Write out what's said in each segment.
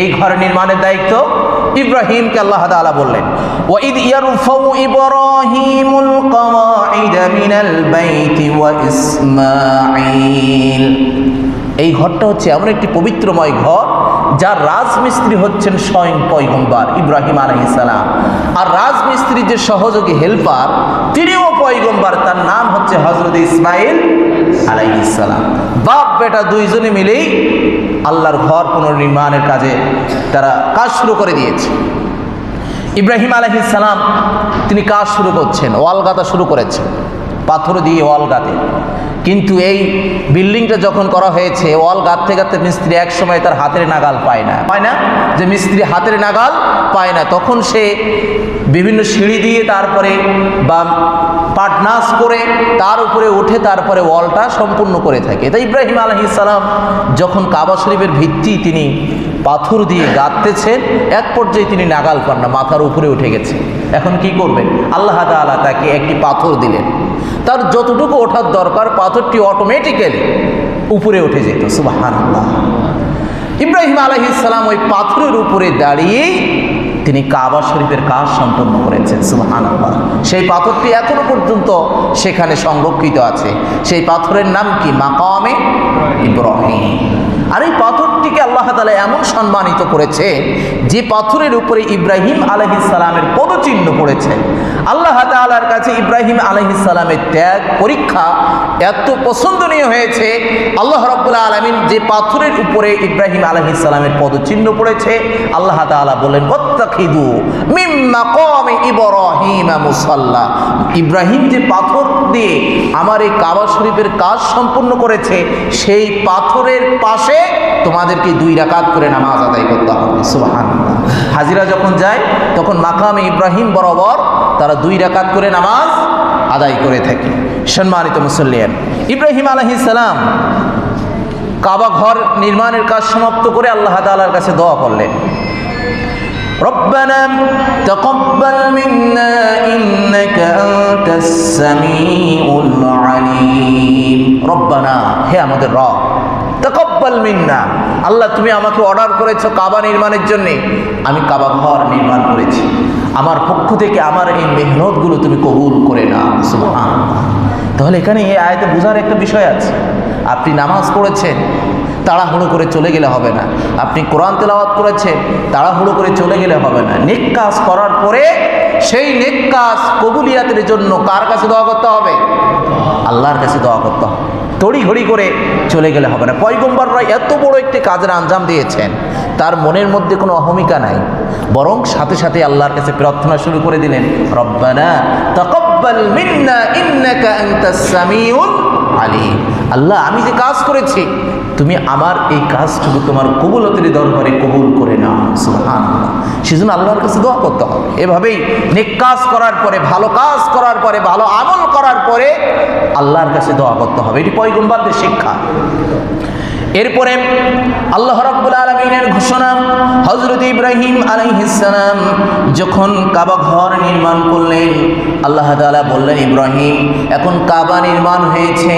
এই ঘর নির্মাণের দায়িত্ব ইব্রাহিমকে আল্লাহ তাআলা বললেন। ওয়াইদ ইয়ারফাউ ইব্রাহিমুল কওয়াইদ মিনাল বাইতি ওয়া ইসমাঈল। এই ঘরটা হচ্ছে এমন একটি পবিত্রময় ঘর, যার রাজমিস্ত্রি হচ্ছেন স্বয়ং পয়গম্বর ইব্রাহিম আলাইসালাম আর রাজমিস্ত্রির যে সহযোগী হেল্পার, তিনিও পয়গম্বর, তার নাম হচ্ছে হজরত ইসমাইল আলাইসালাম বাপ, বেটা দুইজনে মিলেই আল্লাহর ঘর পুনর্নির্মাণের কাজে তারা কাজ শুরু করে দিয়েছে। ইব্রাহিম আলহিসাল্লাম তিনি কাজ শুরু করছেন, ওয়াল গাঁথা শুরু করেছেন, পাথর দিয়ে ওয়াল গাঁথে। কিন্তু এই বিল্ডিংটা যখন করা হয়েছে, ওয়াল গাঁথতে গাঁথতে মিস্ত্রি এক সময় তার হাতের নাগাল পায় না। পায় না? যে মিস্ত্রি হাতের নাগাল পায় না। তখন সে বিভিন্ন সিঁড়ি দিয়ে তারপরে বা পাটনাস করে তার উপরে উঠে তারপরে ওয়ালটা সম্পূর্ণ করে থাকে। তাই ইব্রাহিম আলহিসাল্লাম যখন কাবা শরীফের ভিত্তি তিনি পাথর দিয়ে গাঁথতেছেন, এক পর্যায়ে তিনি নাগাল পান না, মাথার উপরে উঠে গেছে। এখন কি করবেন? আল্লাহ তাআলা তাকে একটি পাথর দিলেন। তার যতটুকু ওঠার দরকার, পাথরটি অটোমেটিক্যালি উপরে উঠে যেত। সুবাহান ইব্রাহিম আলহিসাল্লাম ওই পাথরের উপরে দাঁড়িয়েই তিনি কাবা শরীফের কাজ সম্পন্ন করেছেন সুহান সেই পাথরটি এখনও পর্যন্ত সেখানে সংরক্ষিত আছে। সেই পাথরের নাম কি? মাকামে ইব্রাহিম। আর এই পাথরটিকে আল্লাহ তালা এমন সম্মানিত করেছে যে পাথরের উপরে ইব্রাহিম আলহিসালামের পদচিহ্ন পড়েছে। আল্লাহ তালার কাছে ইব্রাহিম আলহিসালামের ত্যাগ, পরীক্ষা এত পছন্দনীয় হয়েছে। আল্লাহ রব্বুল্লাহ আলমিন যে পাথরের উপরে ইব্রাহিম আলহিসালামের পদচিহ্ন পড়েছে, আল্লাহ তালা মুসাল্লাহ ইব্রাহিম যে পাথর দিয়ে আমার এই কাবা শরীফের কাজ সম্পূর্ণ করেছে, সেই পাথরের পাশে তোমাদেরকে দুই রাকাত করে নামাজ আদায় করতে হবে। সুবাহান হাজিরা যখন যায়, তখন মাকামে ইব্রাহিম বরাবর তারা দুই রাকাত করে নামাজ আদায় করে থাকে। সম্মানিত মুসল্লিয়ান, ইব্রাহিম আলহিসাল্লাম কাবা ঘর নির্মাণের কাজ সমাপ্ত করে আল্লাহ তালার কাছে দোয়া করলেন। ربنا تقبل منا إنك أنت السميع العليم ربنا হে আমাদের রব তকব্বাল মিন্না আল্লাহ তুমি আমাকে অর্ডার করেছো কাবা নির্মাণের জন্য আমি কাবা ঘর নির্মাণ করেছি আমার পক্ষ থেকে আমার এই মেহনতগুলো তুমি কবুল করে না সুবহানাল্লাহ তাহলে এখানে এই আয়তে বোঝার একটা বিষয় আছে আপনি নামাজ পড়েছেন তাড়াহুড়ো করে চলে গেলে হবে না। আপনি কোরআন তেলাওয়াত করেছেন, তাড়াহুড়ো করে চলে গেলে হবে না। নেক কাজ করার পরে সেই নেক কাজ কবুলিয়াতের জন্য কার কাছে দোয়া করতে হবে? আল্লাহর কাছে দোয়া করতে হবে। তড়ি তড়িঘড়ি করে চলে গেলে হবে না। পয়গম্বররা এত বড় একটি কাজের আঞ্জাম দিয়েছেন, তার মনের মধ্যে কোনো অহমিকা নাই। বরং সাথে সাথে আল্লাহর কাছে প্রার্থনা শুরু করে দিলেন, রব্বানা তাকাব্বাল মিন্না ইন্নাকা আনতাস সামিউল আলিম। আল্লাহ, আমি যে কাজ করেছি তুমি আমার এই কাজটুকু তোমার কবুলতের দরবারে কবুল করে নাও সুহান সেজন্য আল্লাহর কাছে দোয়া করতে হবে। এভাবেই নেক কাজ করার পরে, ভালো কাজ করার পরে, ভালো আমল করার পরে আল্লাহর কাছে দোয়া করতে হবে। এটি পয়গম্বাদের শিক্ষা। এরপরে আল্লাহ রাব্বুল আলমিনের ঘোষণা হজরত ইব্রাহিম আলাইহিসসালাম যখন কাবা ঘর নির্মাণ করলেন, আল্লাহ তাআলা বললেন, ইব্রাহিম, এখন কাবা নির্মাণ হয়েছে,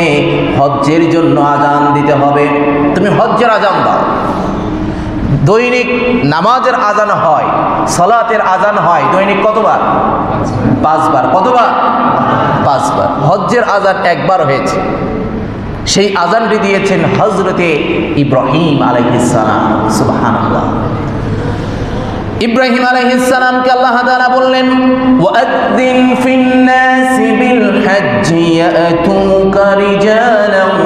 হজ্জের জন্য আজান দিতে হবে। তুমি হজ্জের আজান দাও। দৈনিক নামাজের আজান হয়, সলাতের আজান হয়, দৈনিক কতবার? পাঁচবার। কতবার? পাঁচবার। হজ্জের আজান একবার হয়েছে। সেই আজানটি দিয়েছেন হজরতে ইব্রাহিম আলাইহিসালাম সুবহান ইব্রাহিম আলাইহিসসালামকে আল্লাহ তাআলা বললেন ওয়াদ্দিন ফিন নাসি বিল হজ্জ ইয়াতুকা রিজালান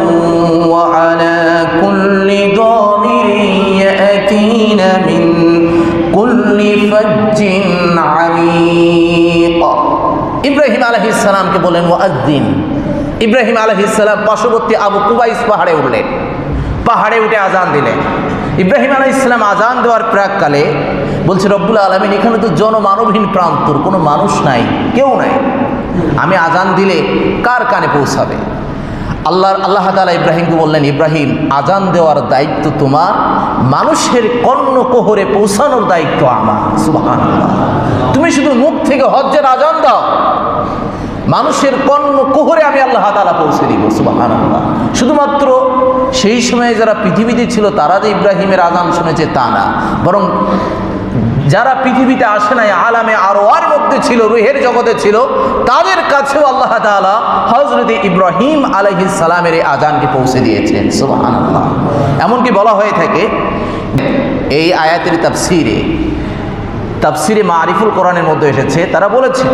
ওয়া আলা কুল্লি দামিরিন ইয়াতিনা মিন কুল্লি ফাজ্জিন আমিক ইব্রাহিম আলাইহিসসালামকে বলেন ওয়াদ্দিন ইব্রাহিম আলহিসাল্লাম পার্শ্ববর্তী আবু কুবাইস পাহাড়ে উঠলেন। পাহাড়ে উঠে আজান দিলেন। ইব্রাহিম আলাহ ইসলাম আজান দেওয়ার প্রাককালে বলছে, রব্বুল আলমিন, এখানে তো জনমানবহীন প্রান্তর কোনো মানুষ নাই, কেউ নাই। আমি আজান দিলে কার কানে পৌঁছাবে? আল্লাহ আল্লাহ তালা ইব্রাহিমকে বললেন, ইব্রাহিম, আজান দেওয়ার দায়িত্ব তোমার, মানুষের কর্ণ কোহরে পৌঁছানোর দায়িত্ব আমার। তুমি শুধু মুখ থেকে হজ্জের আজান দাও মানুষের কর্ণ কোহরে আমি আল্লাহ তালা পৌঁছে দিব সুবাহান শুধুমাত্র সেই সময়ে যারা পৃথিবীতে ছিল, তারা যে ইব্রাহিমের আজান শুনেছে তা না। বরং যারা পৃথিবীতে আসে নাই, আলামে আরও আর মধ্যে ছিল, রুহের জগতে ছিল, তাদের কাছেও আল্লাহ তাআলা হজরত ইব্রাহিম আলাইহিস সালামের এই আজানকে পৌঁছে দিয়েছেন, সুবহানাল্লাহ। এমনকি বলা হয়ে থাকে, এই আয়াতের তাফসিরে তাফসিরে মারিফুল কোরআনের মধ্যে এসেছে, তারা বলেছে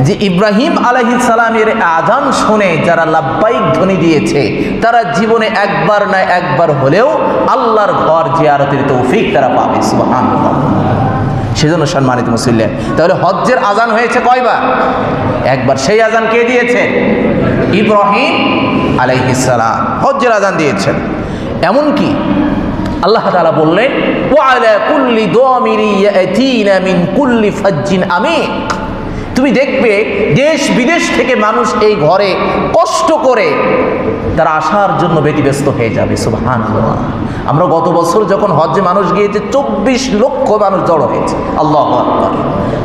যে ইব্রাহিম আলাইহিস সালামের আজান শুনে যারা লাব্বাইক ধ্বনি দিয়েছে, তারা জীবনে একবার না একবার হলেও আল্লাহর ঘর জিয়ারতের তৌফিক তারা পাবে, সুবহানাল্লাহ। সেজন্য সম্মানিত মুসল্লেন তাহলে হজ্জের আজান হয়েছে কয়বার? একবার সেই আজান কে দিয়েছে? ইব্রাহিম আলাইহিস সালাম। হজ্জের আজান দিয়েছেন। এমনকি আল্লাহ তাআলা বললেন ওয়ালা কুল্লি দামিরি ইয়াতিনা মিন কুল্লি ফাজ্জিন আমিক তুমি দেখবে দেশ বিদেশ থেকে মানুষ এই ঘরে কষ্ট করে তারা আসার জন্য ব্যতিব্যস্ত হয়ে যাবে সুবহান আমরা গত বছর যখন হজ্জে মানুষ গিয়েছে, চব্বিশ লক্ষ মানুষ জড়ো হয়েছে। আল্লাহ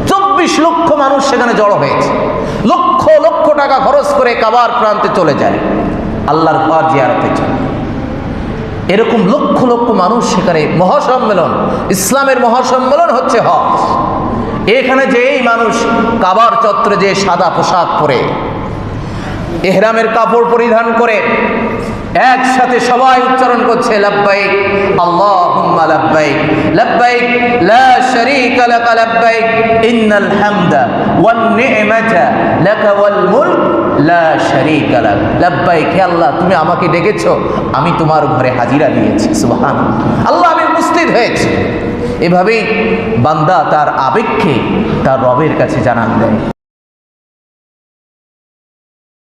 চব্বিশ লক্ষ মানুষ সেখানে জড়ো হয়েছে। লক্ষ লক্ষ টাকা খরচ করে কাবার প্রান্তে চলে যায়। আল্লাহর ঘর জিয়ারতে চলে এরকম লক্ষ লক্ষ মানুষ সেখানে মহাসম্মেলন, ইসলামের মহাসম্মেলন হচ্ছে হজ। এখানে যেই মানুষ কাবার চত্রে যে সাদা পোশাক পরে, এহরামের কাপড় পরিধান করে, একসাথে সবাই উচ্চারণ করছে ওয়ান আল্লাহ, তুমি আমাকে ডেকেছো, আমি তোমার ঘরে হাজিরা দিয়েছি সুবহান আল্লাহ আমি উপস্থিত হয়েছি। এভাবেই বান্দা তার আবেগকে তার রবের কাছে জানান দেয়।